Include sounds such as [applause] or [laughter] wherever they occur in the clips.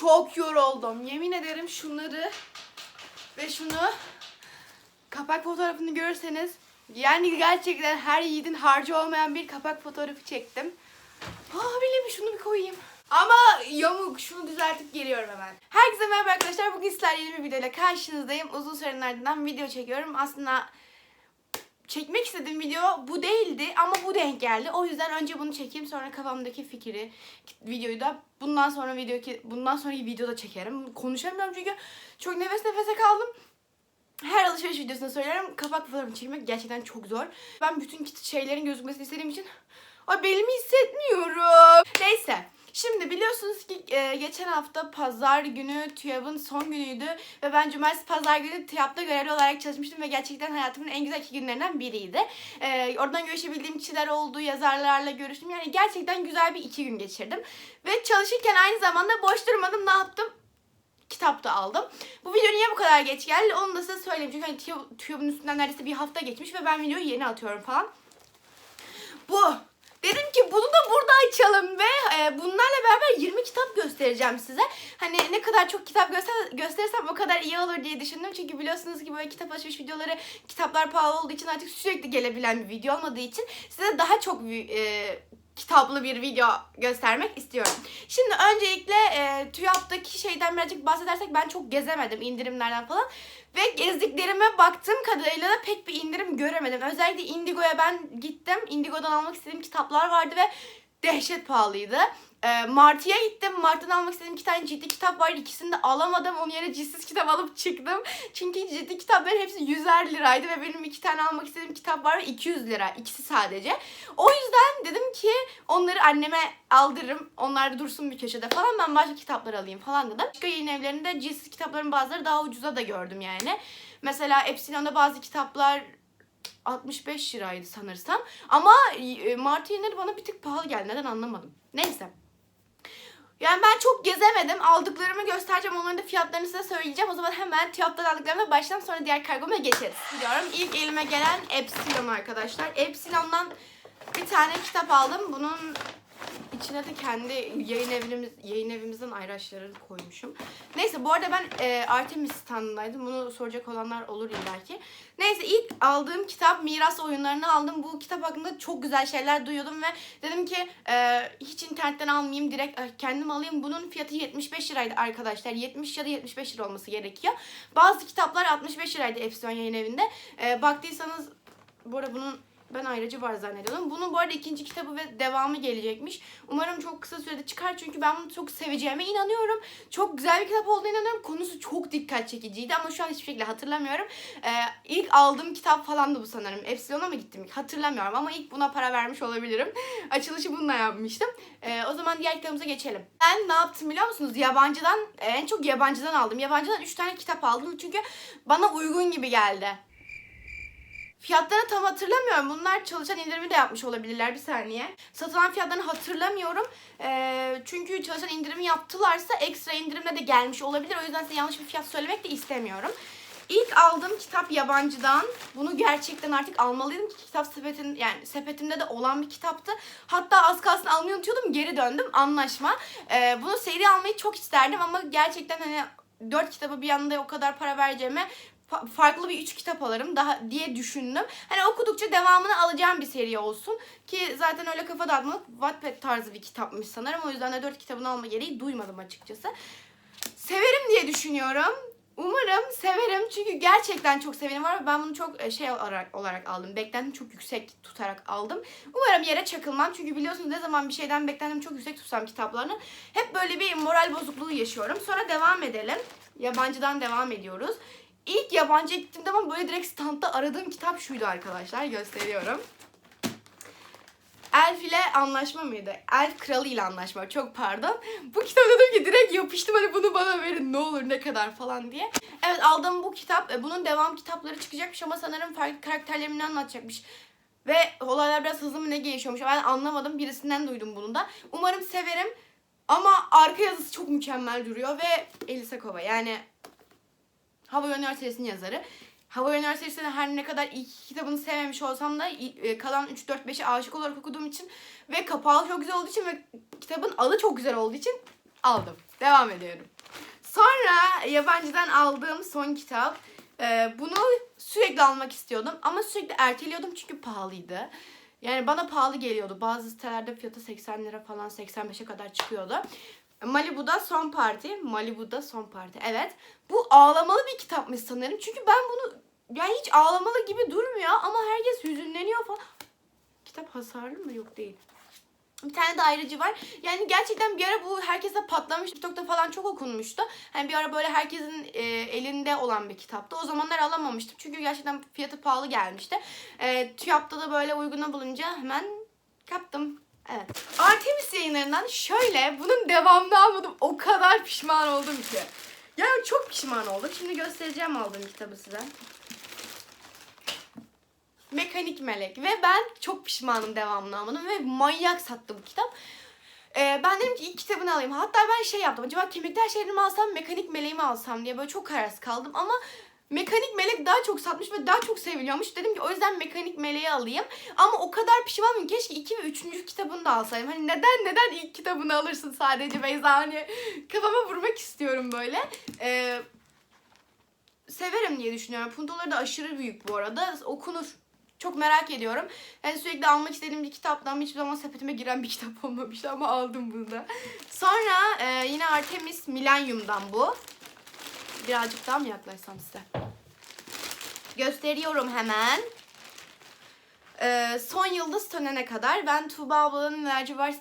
Çok yoruldum. Yemin ederim şunları ve şunu kapak fotoğrafını görürseniz yani gerçekten her yiğidin harcı olmayan bir kapak fotoğrafı çektim. Aa bile şunu bir koyayım. Ama yamuk şunu düzeltip geliyorum hemen. Herkese merhaba arkadaşlar. Bugün sizlerle yeni bir videoyla karşınızdayım. Uzun sürenin ardından video çekiyorum. Aslında çekmek istediğim video bu değildi ama bu denk geldi. O yüzden önce bunu çekeyim sonra kafamdaki fikri videoyu da bundan sonra video bundan sonraki videoda çekerim. Konuşamıyorum çünkü çok nefes nefese kaldım. Her alışveriş videosunda söylüyorum. Kapak fotoğrafı çekmek gerçekten çok zor. Ben bütün şeylerin gözükmesini istediğim için Ay belimi hissetmiyorum. Neyse. Şimdi biliyorsunuz ki e, geçen hafta pazar günü TÜYAB'ın son günüydü ve ben cumartesi pazar günü TÜYAB'da görevli olarak çalışmıştım ve gerçekten hayatımın en güzel iki günlerinden biriydi. E, oradan görüşebildiğim kişiler oldu, yazarlarla görüştüm. Yani gerçekten güzel bir iki gün geçirdim. Ve çalışırken aynı zamanda boş durmadım. Ne yaptım? kitap da aldım. Bu video niye bu kadar geç geldi onu da size söyleyeyim. Çünkü hani TÜYAB'ın üstünden neredeyse bir hafta geçmiş ve ben videoyu yeni atıyorum falan. Bu. Dedim ki bunu da burada açalım ve e, bunlarla beraber 20 kitap göstereceğim size. Hani ne kadar çok kitap göster gösterirsem o kadar iyi olur diye düşündüm. Çünkü biliyorsunuz ki böyle kitap alışveriş videoları kitaplar pahalı olduğu için artık sürekli gelebilen bir video olmadığı için size daha çok e, kitaplı bir video göstermek istiyorum. Şimdi öncelikle e, TÜYAP'taki şeyden birazcık bahsedersek ben çok gezemedim indirimlerden falan. Ve gezdiklerime baktığım kadarıyla da pek bir indirim göremedim. Özellikle Indigo'ya ben gittim. Indigo'dan almak istediğim kitaplar vardı ve dehşet pahalıydı. E, Martı'ya gittim. Martı'dan almak istediğim iki tane ciddi kitap var. İkisini de alamadım. Onun yerine cidsiz kitap alıp çıktım. Çünkü ciddi kitapların hepsi 100'er liraydı ve benim iki tane almak istediğim kitap var ve 200 lira. İkisi sadece. O yüzden dedim ki onları anneme aldırırım. Onlar dursun bir köşede falan. Ben başka kitaplar alayım falan dedim. Başka yayın evlerinde cidsiz kitapların bazıları daha ucuza da gördüm yani. Mesela Epsilon'da bazı kitaplar 65 liraydı sanırsam. Ama e, Martı yayınları bana bir tık pahalı geldi. Neden anlamadım. Neyse. Yani ben çok gezemedim. Aldıklarımı göstereceğim. Onların da fiyatlarını size söyleyeceğim. O zaman hemen TÜYAP'tan aldıklarıma başlayalım. Sonra diğer kargoma geçeriz. Biliyorum. İlk elime gelen Epsilon arkadaşlar. Epsilon'dan bir tane kitap aldım. Bunun içine de kendi yayın evimiz yayın evimizin ayraçlarını koymuşum. Neyse bu arada ben e, Artemis standındaydım. Bunu soracak olanlar olur illaki. Neyse ilk aldığım kitap Miras Oyunlarını aldım. Bu kitap hakkında çok güzel şeyler duyuyordum ve dedim ki e, hiç internetten almayayım direkt e, kendim alayım. Bunun fiyatı 75 liraydı arkadaşlar. 70 ya da 75 lira olması gerekiyor. Bazı kitaplar 65 liraydı Epsilon yayın evinde. E, baktıysanız bu arada bunun ben ayrıcı var zannediyordum. Bunun bu arada ikinci kitabı ve devamı gelecekmiş. Umarım çok kısa sürede çıkar çünkü ben bunu çok seveceğime inanıyorum. Çok güzel bir kitap olduğuna inanıyorum. Konusu çok dikkat çekiciydi ama şu an hiçbir şekilde hatırlamıyorum. Ee, ilk aldığım kitap falan da bu sanırım. Epsilon'a mı gittim? Hatırlamıyorum ama ilk buna para vermiş olabilirim. [laughs] Açılışı bununla yapmıştım. Ee, o zaman diğer kitabımıza geçelim. Ben ne yaptım biliyor musunuz? Yabancıdan, en çok yabancıdan aldım. Yabancıdan 3 tane kitap aldım çünkü bana uygun gibi geldi. Fiyatlarını tam hatırlamıyorum. Bunlar çalışan indirimi de yapmış olabilirler. Bir saniye. Satılan fiyatlarını hatırlamıyorum. Ee, çünkü çalışan indirimi yaptılarsa ekstra indirimle de gelmiş olabilir. O yüzden size yanlış bir fiyat söylemek de istemiyorum. İlk aldığım kitap yabancıdan. Bunu gerçekten artık almalıydım ki kitap sepetin yani sepetimde de olan bir kitaptı. Hatta az kalsın almayı unutuyordum. Geri döndüm. Anlaşma. Ee, bunu seri almayı çok isterdim ama gerçekten hani dört kitabı bir anda o kadar para vereceğime farklı bir üç kitap alırım daha diye düşündüm. Hani okudukça devamını alacağım bir seri olsun. Ki zaten öyle kafa dağıtmalık Wattpad tarzı bir kitapmış sanırım. O yüzden de dört kitabını alma gereği duymadım açıkçası. Severim diye düşünüyorum. Umarım severim çünkü gerçekten çok sevenim var ben bunu çok e, şey olarak olarak aldım. Beklentim çok yüksek tutarak aldım. Umarım yere çakılmam çünkü biliyorsunuz ne zaman bir şeyden beklentim çok yüksek tutsam kitaplarını hep böyle bir moral bozukluğu yaşıyorum. Sonra devam edelim. Yabancıdan devam ediyoruz. İlk yabancı gittiğim zaman böyle direkt standta aradığım kitap şuydu arkadaşlar. Gösteriyorum. Elf ile anlaşma mıydı? Elf kralı ile anlaşma. Çok pardon. Bu kitap dedim ki direkt yapıştım hani bunu bana verin ne olur ne kadar falan diye. Evet aldığım bu kitap. e, Bunun devam kitapları çıkacakmış ama sanırım farklı karakterlerini anlatacakmış. Ve olaylar biraz hızlı mı ne gelişiyormuş. Ben anlamadım. Birisinden duydum bunu da. Umarım severim. Ama arka yazısı çok mükemmel duruyor ve Elisa Kova yani Hava Yönler serisinin yazarı. Hava Yönler serisinde her ne kadar ilk kitabını sevmemiş olsam da e, kalan 3 4 5'i aşık olarak okuduğum için ve kapağı çok güzel olduğu için ve kitabın adı çok güzel olduğu için aldım. Devam ediyorum. Sonra yabancıdan aldığım son kitap. Ee, bunu sürekli almak istiyordum ama sürekli erteliyordum çünkü pahalıydı. Yani bana pahalı geliyordu. Bazı sitelerde fiyatı 80 lira falan 85'e kadar çıkıyordu. Malibu'da son parti. Malibu'da son parti. Evet. Bu ağlamalı bir kitapmış sanırım. Çünkü ben bunu yani hiç ağlamalı gibi durmuyor ama herkes hüzünleniyor falan. Kitap hasarlı mı? Yok değil. Bir tane de ayrıcı var. Yani gerçekten bir ara bu herkese patlamış. TikTok'ta falan çok okunmuştu. Hani bir ara böyle herkesin e, elinde olan bir kitaptı. O zamanlar alamamıştım. Çünkü gerçekten fiyatı pahalı gelmişti. E, TÜYAP'ta da böyle uyguna bulunca hemen kaptım. Evet. Artemis yayınlarından şöyle bunun devamını almadım. O kadar pişman oldum ki. Yani çok pişman oldum. Şimdi göstereceğim aldığım kitabı size. Mekanik Melek ve ben çok pişmanım devamını almadım ve manyak sattı bu kitap. Ee, ben dedim ki ilk kitabını alayım. Hatta ben şey yaptım. Acaba kemikler mi alsam, mekanik meleği mi alsam diye böyle çok kararsız kaldım. Ama mekanik melek daha çok satmış ve daha çok seviliyormuş. Dedim ki o yüzden mekanik meleği alayım. Ama o kadar pişmanım keşke 2 ve 3. kitabını da alsaydım. Hani neden neden ilk kitabını alırsın sadece Beyza hani kafama vurmak istiyorum böyle. Ee, severim diye düşünüyorum. Puntoları da aşırı büyük bu arada. Okunur. Çok merak ediyorum. Yani sürekli almak istediğim bir kitaptan hiçbir zaman sepetime giren bir kitap olmamıştı ama aldım bunu da. Sonra e, yine Artemis Millennium'dan bu. Birazcık daha mı yaklaşsam size? Gösteriyorum hemen. Ee, son yıldız sönene kadar ben Tuğba ablanın Lacivert,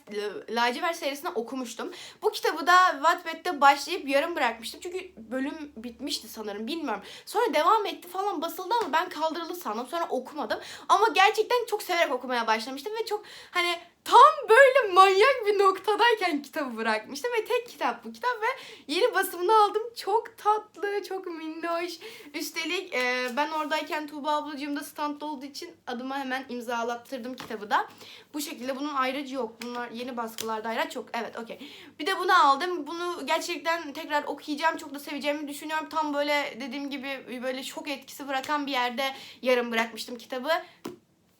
Lacivert serisini okumuştum. Bu kitabı da Wattpad'de başlayıp yarım bırakmıştım. Çünkü bölüm bitmişti sanırım bilmiyorum. Sonra devam etti falan basıldı ama ben kaldırıldı sandım. Sonra okumadım. Ama gerçekten çok severek okumaya başlamıştım ve çok hani tam böyle manyak bir noktadayken kitabı bırakmıştım ve tek kitap bu kitap ve yeni basımını aldım. Çok tatlı, çok minnoş. Üstelik e, ben oradayken Tuğba ablacığım da standta olduğu için adıma hemen imzalattırdım kitabı da. Bu şekilde bunun ayrıcı yok. Bunlar yeni baskılarda ayrıca çok. Evet okey. Bir de bunu aldım. Bunu gerçekten tekrar okuyacağım. Çok da seveceğimi düşünüyorum. Tam böyle dediğim gibi böyle şok etkisi bırakan bir yerde yarım bırakmıştım kitabı.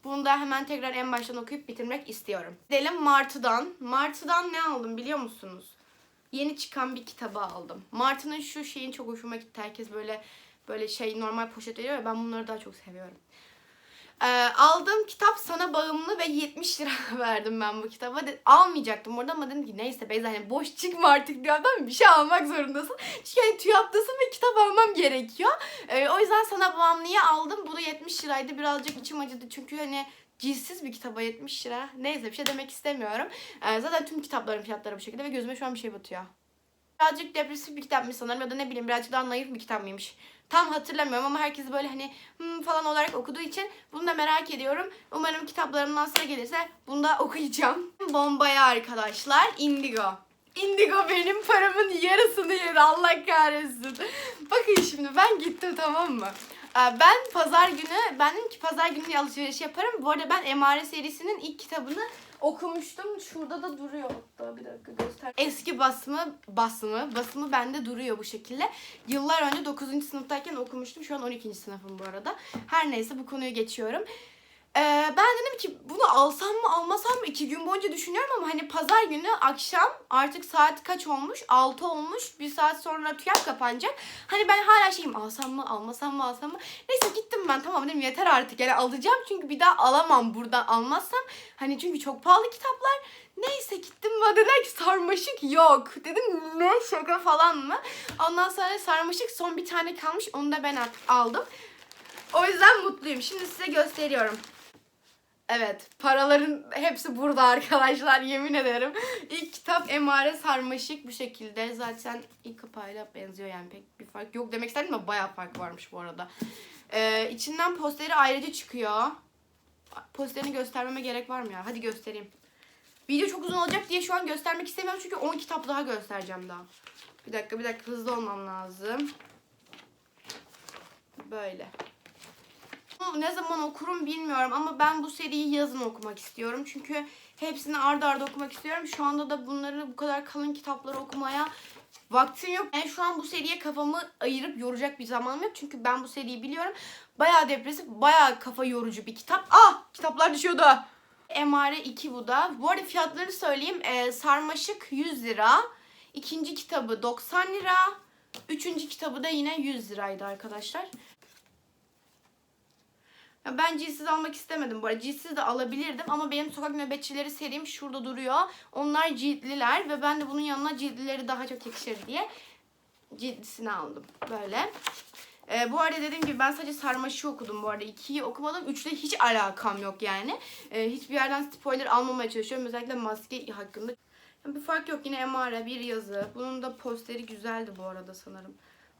Bunu da hemen tekrar en baştan okuyup bitirmek istiyorum. Gidelim Martı'dan. Martı'dan ne aldım biliyor musunuz? Yeni çıkan bir kitabı aldım. Martı'nın şu şeyin çok hoşuma gitti. Herkes böyle böyle şey normal poşet veriyor ya ben bunları daha çok seviyorum. Ee, aldığım kitap sana bağımlı ve 70 lira [laughs] verdim ben bu kitaba. De, almayacaktım orada ama dedim ki neyse Beyza hani boş çıkma artık dünyadan bir şey almak zorundasın. Çünkü hani TÜYAP'tasın ve kitap almam gerekiyor. Ee, o yüzden sana bağımlıyı aldım. Bu da 70 liraydı. Birazcık içim acıdı çünkü hani cilsiz bir kitaba 70 lira. Neyse bir şey demek istemiyorum. Ee, zaten tüm kitapların fiyatları bu şekilde ve gözüme şu an bir şey batıyor. Birazcık depresif bir kitapmış sanırım ya da ne bileyim birazcık daha naif bir kitap mıymış. Tam hatırlamıyorum ama herkes böyle hani hmm falan olarak okuduğu için bunu da merak ediyorum. Umarım kitaplarımdan sıra gelirse bunu da okuyacağım. [laughs] Bombaya arkadaşlar Indigo. Indigo benim paramın yarısını yedi Allah kahretsin. [laughs] Bakın şimdi ben gittim tamam mı? Ee, Ben pazar günü, ben dedim ki pazar günü alışveriş yaparım. Bu arada ben Emare serisinin ilk kitabını okumuştum. Şurada da duruyor hatta bir dakika göster. Eski basımı, basımı, basımı bende duruyor bu şekilde. Yıllar önce 9. sınıftayken okumuştum. Şu an 12. sınıfım bu arada. Her neyse bu konuyu geçiyorum. Ee, ben dedim ki bunu alsam mı almasam mı iki gün boyunca düşünüyorum ama hani pazar günü akşam artık saat kaç olmuş? 6 olmuş. Bir saat sonra TÜYAP kapanacak. Hani ben hala şeyim alsam mı almasam mı alsam mı? Neyse gittim ben tamam dedim yeter artık yani alacağım çünkü bir daha alamam buradan almazsam. Hani çünkü çok pahalı kitaplar. Neyse gittim bana dediler ki sarmaşık yok. Dedim ne şaka falan mı? Ondan sonra sarmaşık son bir tane kalmış onu da ben aldım. O yüzden mutluyum. Şimdi size gösteriyorum. Evet, paraların hepsi burada arkadaşlar yemin ederim. İlk kitap Emare Sarmaşık bu şekilde. Zaten ilk kapağıyla benziyor yani pek bir fark yok demek istedim ama bayağı fark varmış bu arada. Ee, içinden posteri ayrıca çıkıyor. Posterini göstermeme gerek var mı ya? Hadi göstereyim. Video çok uzun olacak diye şu an göstermek istemiyorum çünkü 10 kitap daha göstereceğim daha. Bir dakika bir dakika hızlı olmam lazım. Böyle. Ne zaman okurum bilmiyorum ama ben bu seriyi yazın okumak istiyorum. Çünkü hepsini arda arda okumak istiyorum. Şu anda da bunları bu kadar kalın kitapları okumaya vaktim yok. Yani şu an bu seriye kafamı ayırıp yoracak bir zamanım yok. Çünkü ben bu seriyi biliyorum. Bayağı depresif, bayağı kafa yorucu bir kitap. Ah! Kitaplar düşüyordu. Emare 2 bu da. Bu arada fiyatları söyleyeyim. Ee, sarmaşık 100 lira. İkinci kitabı 90 lira. Üçüncü kitabı da yine 100 liraydı arkadaşlar. Ya ben cilsiz almak istemedim bu arada. Cilsiz de alabilirdim ama benim sokak nöbetçileri serim şurada duruyor. Onlar ciltliler ve ben de bunun yanına ciltlileri daha çok yakışır diye ciltlisini aldım. Böyle. Ee, bu arada dediğim gibi ben sadece sarmaşı okudum bu arada. İkiyi okumadım. Üçle hiç alakam yok yani. Ee, hiçbir yerden spoiler almamaya çalışıyorum. Özellikle maske hakkında. Yani bir fark yok. Yine emare bir yazı. Bunun da posteri güzeldi bu arada sanırım.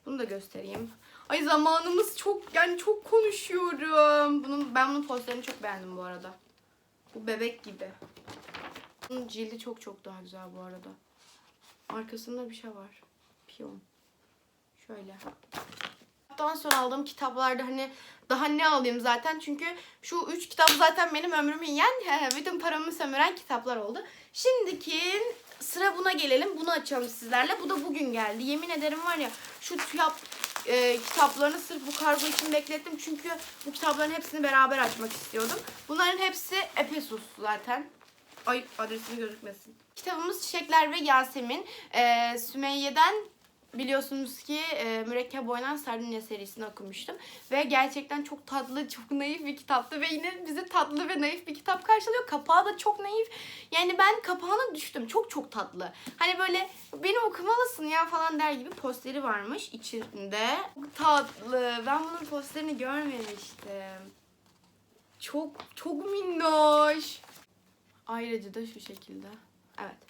Bunu da göstereyim. Ay zamanımız çok yani çok konuşuyorum. Bunun ben bunun posterini çok beğendim bu arada. Bu bebek gibi. Bunun cildi çok çok daha güzel bu arada. Arkasında bir şey var. Piyon. Şöyle. Daha sonra aldığım kitaplarda hani daha ne alayım zaten çünkü şu üç kitap zaten benim ömrümü yiyen [laughs] bütün paramı sömüren kitaplar oldu. Şimdiki sıra buna gelelim. Bunu açalım sizlerle. Bu da bugün geldi. Yemin ederim var ya şu TÜYAP e, kitaplarını sırf bu kargo için beklettim. Çünkü bu kitapların hepsini beraber açmak istiyordum. Bunların hepsi Epesus zaten. Ay adresini gözükmesin. Kitabımız Çiçekler ve Yasemin. Ee, Sümeyye'den biliyorsunuz ki e, Mürekkep Oynan Sardunya serisini okumuştum. Ve gerçekten çok tatlı, çok naif bir kitaptı. Ve yine bizi tatlı ve naif bir kitap karşılıyor. Kapağı da çok naif. Yani ben kapağına düştüm. Çok çok tatlı. Hani böyle beni okumalısın ya falan der gibi posteri varmış içinde. Çok tatlı. Ben bunun posterini görmemiştim. Çok çok minnoş. Ayrıca da şu şekilde. Evet.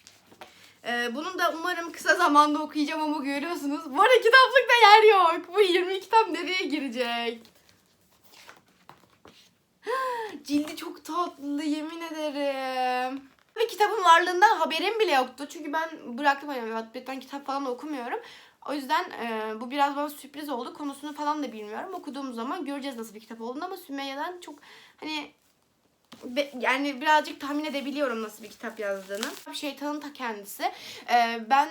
Ee, bunun da umarım kısa zamanda okuyacağım ama görüyorsunuz. Bu arada kitaplıkta yer yok. Bu 20 kitap nereye girecek? [gasps] Cildi çok tatlı yemin ederim. Ve kitabın varlığından haberim bile yoktu. Çünkü ben bıraktım hani Wattpad'den kitap falan okumuyorum. O yüzden e, bu biraz bana sürpriz oldu. Konusunu falan da bilmiyorum. Okuduğum zaman göreceğiz nasıl bir kitap olduğunu ama Sümeyye'den çok hani Be- yani birazcık tahmin edebiliyorum nasıl bir kitap yazdığını. Şeytanın ta kendisi. Ee, ben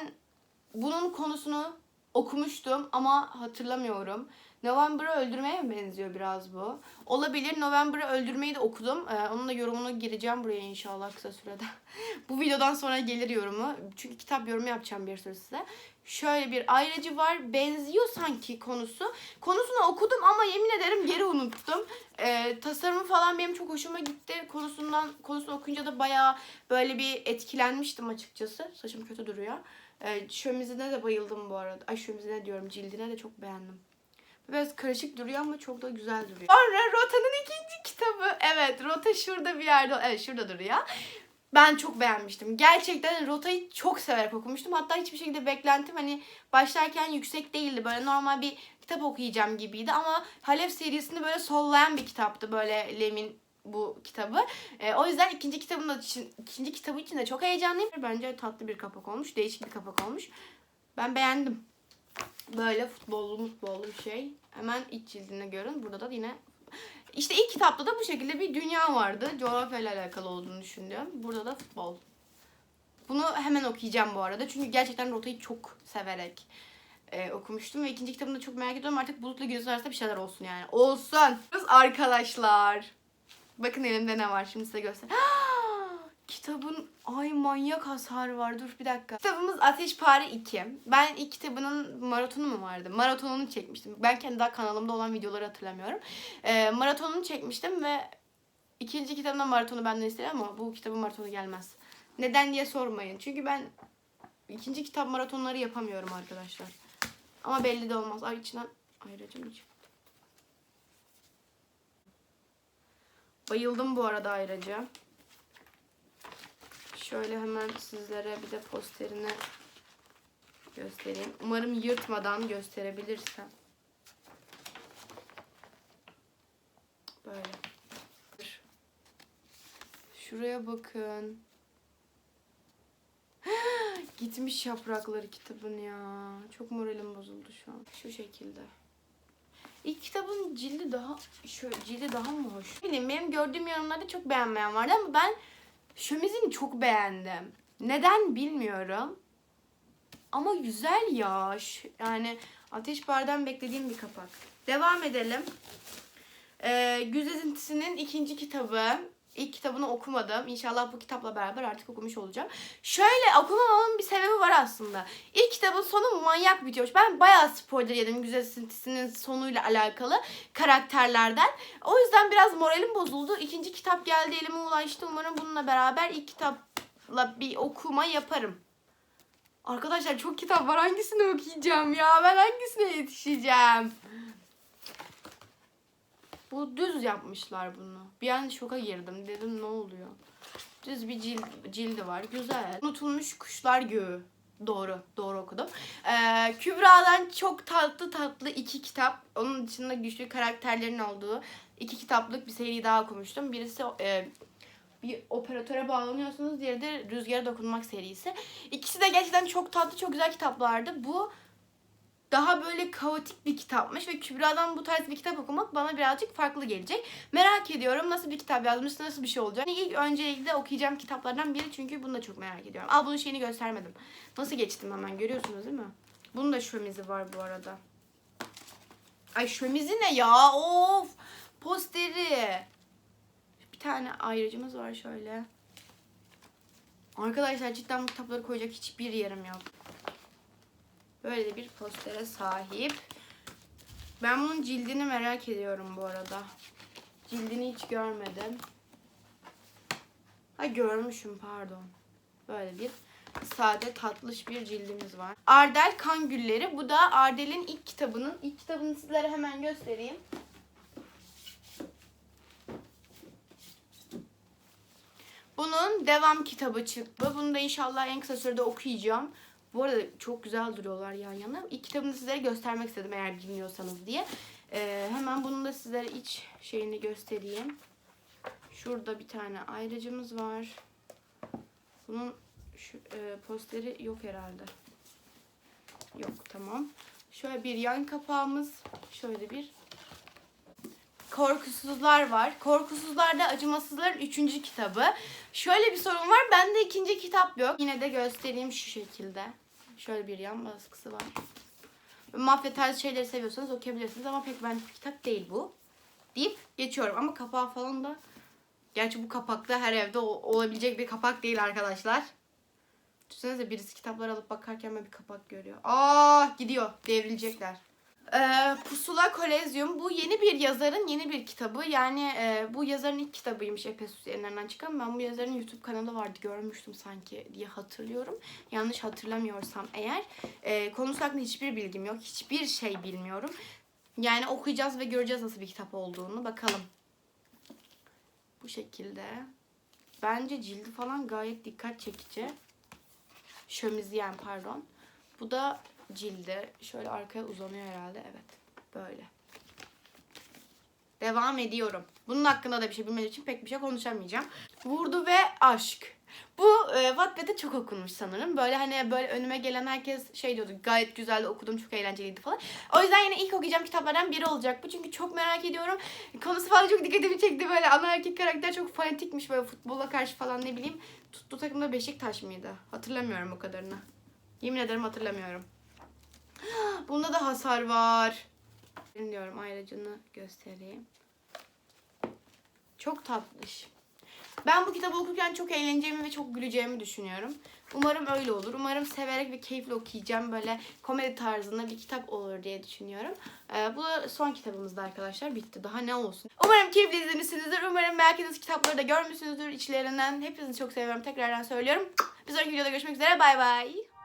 bunun konusunu okumuştum ama hatırlamıyorum. November'ı öldürmeye mi benziyor biraz bu? Olabilir. November'ı öldürmeyi de okudum. Ee, onun da yorumunu gireceğim buraya inşallah kısa sürede. [laughs] bu videodan sonra gelir yorumu. Çünkü kitap yorumu yapacağım bir sürü size. Şöyle bir ayrıcı var. Benziyor sanki konusu. Konusunu okudum ama yemin ederim geri unuttum. Ee, tasarımı falan benim çok hoşuma gitti. Konusundan konusunu okuyunca da bayağı böyle bir etkilenmiştim açıkçası. Saçım kötü duruyor. Ee, şömizine de bayıldım bu arada. Ay şömizine diyorum cildine de çok beğendim. Biraz karışık duruyor ama çok da güzel duruyor. Sonra Rota'nın ikinci kitabı. Evet Rota şurada bir yerde. Evet şurada duruyor. Ben çok beğenmiştim. Gerçekten Rota'yı çok severek okumuştum. Hatta hiçbir şekilde beklentim hani başlarken yüksek değildi. Böyle normal bir kitap okuyacağım gibiydi. Ama Halef serisini böyle sollayan bir kitaptı. Böyle Lem'in bu kitabı. Ee, o yüzden ikinci kitabın da için, ikinci kitabı için de çok heyecanlıyım. Bence tatlı bir kapak olmuş. Değişik bir kapak olmuş. Ben beğendim. Böyle futbollu mutbollu bir şey. Hemen iç cildine görün. Burada da yine işte ilk kitapta da bu şekilde bir dünya vardı. Coğrafyayla alakalı olduğunu düşünüyorum. Burada da futbol. Bunu hemen okuyacağım bu arada. Çünkü gerçekten rotayı çok severek e, okumuştum. Ve ikinci kitabını da çok merak ediyorum. Artık bulutla güneş arasında bir şeyler olsun yani. Olsun. Arkadaşlar. Bakın elimde ne var. Şimdi size göster. Kitabın ay manyak hasar var. Dur bir dakika. Kitabımız Ateşpare 2. Ben ilk kitabının maratonu mu vardı? Maratonunu çekmiştim. Ben kendi daha kanalımda olan videoları hatırlamıyorum. Ee, maratonunu çekmiştim ve ikinci kitabında maratonu benden istedi ama bu kitabın maratonu gelmez. Neden diye sormayın. Çünkü ben ikinci kitap maratonları yapamıyorum arkadaşlar. Ama belli de olmaz. Ay içinden çıktı? Bayıldım bu arada ayrıca. Şöyle hemen sizlere bir de posterini göstereyim. Umarım yırtmadan gösterebilirsem. Böyle. Şuraya bakın. [gasps] Gitmiş yaprakları kitabın ya. Çok moralim bozuldu şu an. Şu şekilde. İlk kitabın cildi daha şöyle cildi daha mı hoş? Bilmiyorum benim gördüğüm yorumlarda çok beğenmeyen vardı ama ben Şömizini çok beğendim. Neden bilmiyorum. Ama güzel ya. Yani Ateş Bar'dan beklediğim bir kapak. Devam edelim. Ee, Güz Ezinti'sinin ikinci kitabı. İlk kitabını okumadım. İnşallah bu kitapla beraber artık okumuş olacağım. Şöyle okumamamın bir sebebi var aslında. İlk kitabın sonu manyak bitiyor. Ben bayağı spoiler yedim Güzel Sintisinin sonuyla alakalı karakterlerden. O yüzden biraz moralim bozuldu. İkinci kitap geldi elime ulaştı. Umarım bununla beraber ilk kitapla bir okuma yaparım. Arkadaşlar çok kitap var. Hangisini okuyacağım ya? Ben hangisine yetişeceğim? Bu düz yapmışlar bunu. Bir an şoka girdim. Dedim ne oluyor? Düz bir cil, cildi var. Güzel. Unutulmuş Kuşlar Göğü. Doğru. Doğru okudum. Ee, Kübra'dan çok tatlı tatlı iki kitap. Onun dışında güçlü karakterlerin olduğu iki kitaplık bir seri daha okumuştum. Birisi e, bir operatöre bağlanıyorsunuz. Diğeri de Rüzgara Dokunmak serisi. İkisi de gerçekten çok tatlı, çok güzel kitaplardı. Bu daha böyle kaotik bir kitapmış ve Kübra'dan bu tarz bir kitap okumak bana birazcık farklı gelecek. Merak ediyorum nasıl bir kitap yazmış, nasıl bir şey olacak. Yani ilk öncelikle okuyacağım kitaplardan biri çünkü bunu da çok merak ediyorum. Aa bunun şeyini göstermedim. Nasıl geçtim hemen görüyorsunuz değil mi? Bunun da şömizi var bu arada. Ay şömizi ne ya? Of! Posteri. Bir tane ayrıcımız var şöyle. Arkadaşlar cidden bu kitapları koyacak hiçbir yerim yok. Böyle de bir postere sahip. Ben bunun cildini merak ediyorum bu arada. Cildini hiç görmedim. Ha görmüşüm pardon. Böyle bir sade tatlış bir cildimiz var. Ardel Kan Gülleri. Bu da Ardel'in ilk kitabının. İlk kitabını sizlere hemen göstereyim. Bunun devam kitabı çıktı. Bunu da inşallah en kısa sürede okuyacağım. Bu arada çok güzel duruyorlar yan yana. İlk kitabını sizlere göstermek istedim eğer bilmiyorsanız diye. Ee, hemen bunun da sizlere iç şeyini göstereyim. Şurada bir tane ayrıcımız var. Bunun şu, e, posteri yok herhalde. Yok tamam. Şöyle bir yan kapağımız. Şöyle bir Korkusuzlar var. Korkusuzlar da Acımasızların üçüncü kitabı. Şöyle bir sorun var. Bende ikinci kitap yok. Yine de göstereyim şu şekilde. Şöyle bir yan baskısı var. Mafya tarzı şeyleri seviyorsanız okuyabilirsiniz ama pek benlik bir kitap değil bu. Deyip geçiyorum ama kapağı falan da Gerçi bu kapakta her evde ol- olabilecek bir kapak değil arkadaşlar. Düşünsenize birisi kitaplar alıp bakarken böyle bir kapak görüyor. Aa gidiyor. Devrilecekler. Ee, Pusula Kolezyum. Bu yeni bir yazarın yeni bir kitabı. Yani e, bu yazarın ilk kitabıymış Efesus yayınlarından çıkan. Ben bu yazarın YouTube kanalı vardı görmüştüm sanki diye hatırlıyorum. Yanlış hatırlamıyorsam eğer. E, konusu hakkında hiçbir bilgim yok. Hiçbir şey bilmiyorum. Yani okuyacağız ve göreceğiz nasıl bir kitap olduğunu. Bakalım. Bu şekilde. Bence cildi falan gayet dikkat çekici. Şömizyen pardon. Bu da cildi. Şöyle arkaya uzanıyor herhalde. Evet. Böyle. Devam ediyorum. Bunun hakkında da bir şey bilmediğim için pek bir şey konuşamayacağım. Vurdu ve aşk. Bu e, Wattpad'de çok okunmuş sanırım. Böyle hani böyle önüme gelen herkes şey diyordu. Gayet güzeldi okudum çok eğlenceliydi falan. O yüzden yine ilk okuyacağım kitaplardan biri olacak bu. Çünkü çok merak ediyorum. Konusu falan çok dikkatimi çekti. Böyle ana erkek karakter çok fanatikmiş. Böyle futbola karşı falan ne bileyim. Tuttuğu takımda Beşiktaş mıydı? Hatırlamıyorum o kadarını. Yemin ederim hatırlamıyorum. Bunda da hasar var. Diyorum ayrıcını göstereyim. Çok tatlış. Ben bu kitabı okurken çok eğleneceğimi ve çok güleceğimi düşünüyorum. Umarım öyle olur. Umarım severek ve keyifle okuyacağım. Böyle komedi tarzında bir kitap olur diye düşünüyorum. Ee, bu da son kitabımızda arkadaşlar. Bitti. Daha ne olsun. Umarım keyifli izlemişsinizdir. Umarım beğendiğiniz kitapları da görmüşsünüzdür içlerinden. Hepinizi çok seviyorum. Tekrardan söylüyorum. Bir sonraki videoda görüşmek üzere. Bay bay.